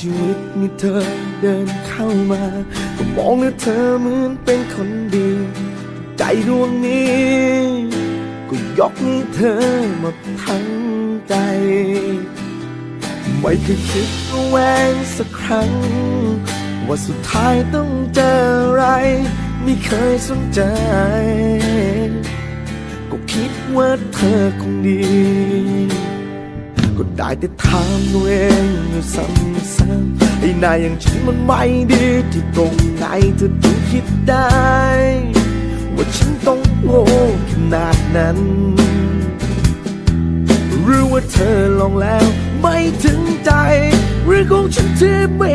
ชีวิตมีเธอเดินเข้ามา ก็มองว่าเธอเหมือนเป็นคนดี ใจดวงนี้ ก็ยกให้เธอมดทั้งใจ ไม่เคยคิดแวงสักครั้ง ว่าสุดท้ายต้องเจออะไร ไม่เคยสนใจ ก็คิดว่าเธอคงดี ได้แต่ถามตัวเองอยู่ซ้ำๆไอ้นายอย่างฉันมันไม่ดีที่ตรงไหนเธอถึงคิดได้ ว่าฉันต้องโง่ขนาดนั้นหรือว่าเธอลองแล้วไม่ถึงใจหรือของฉันที่ไม่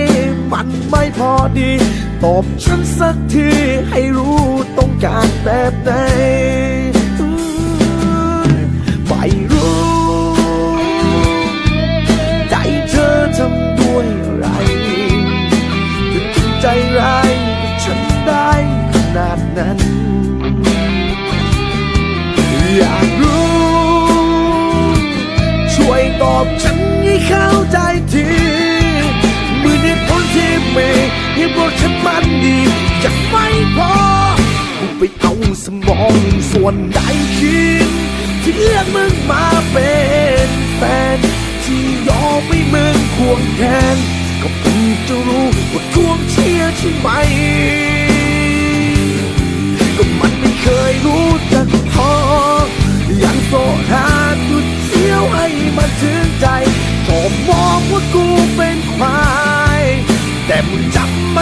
มันไม่พอดี ตอบฉันสักทีให้รู้ต้องการแบบไหน นาดนั้น อยากรู้ ช่วยตอบฉันให้เข้าใจทีมือในผลที่มีที่บอกฉันมันดียังไม่พอกูไปเอาสมองส่วนใดคิดที่เลือกมึงมาเป็นแฟน ที่ยอมให้มึงควงแขนก็เพิ่งจะรู้ว่าควงเชียร์ใช่ไหม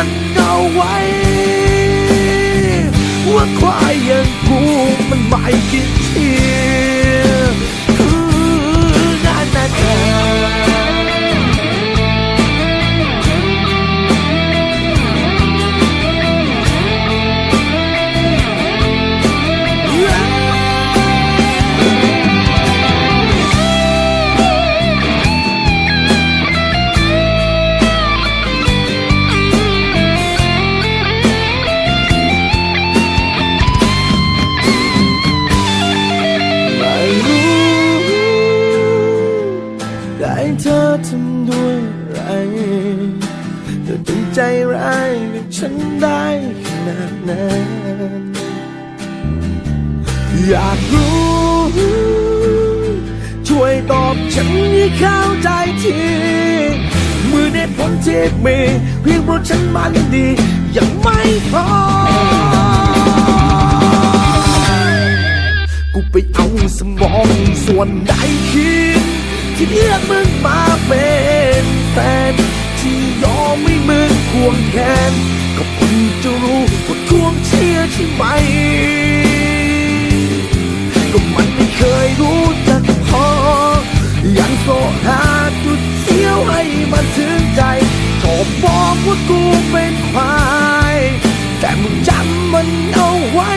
มันเอาไว้ ว่าควายอย่างกูมันไม่กินเชีย ใจร้ายกับฉันได้ขนาดนั้นอยากรู้ ช่วยตอบฉันให้เข้าใจทีมือในผลที่มีเพียงเพราะฉันมันดี ยังไม่พอ กูไปเอาสมองส่วนใดคิดที่เลือกมึงมา ที่ยอมให้มึงควงแขนก็เพิ่งจะรู้ว่าควงเชียร์ใช่ไหม ก็มันไม่เคยรู้จักพอ ยังโสหาจุดเสียวให้มันถึงใจชอบบอกว่ากูเป็นควาย แต่มึงจำมันเอาไว้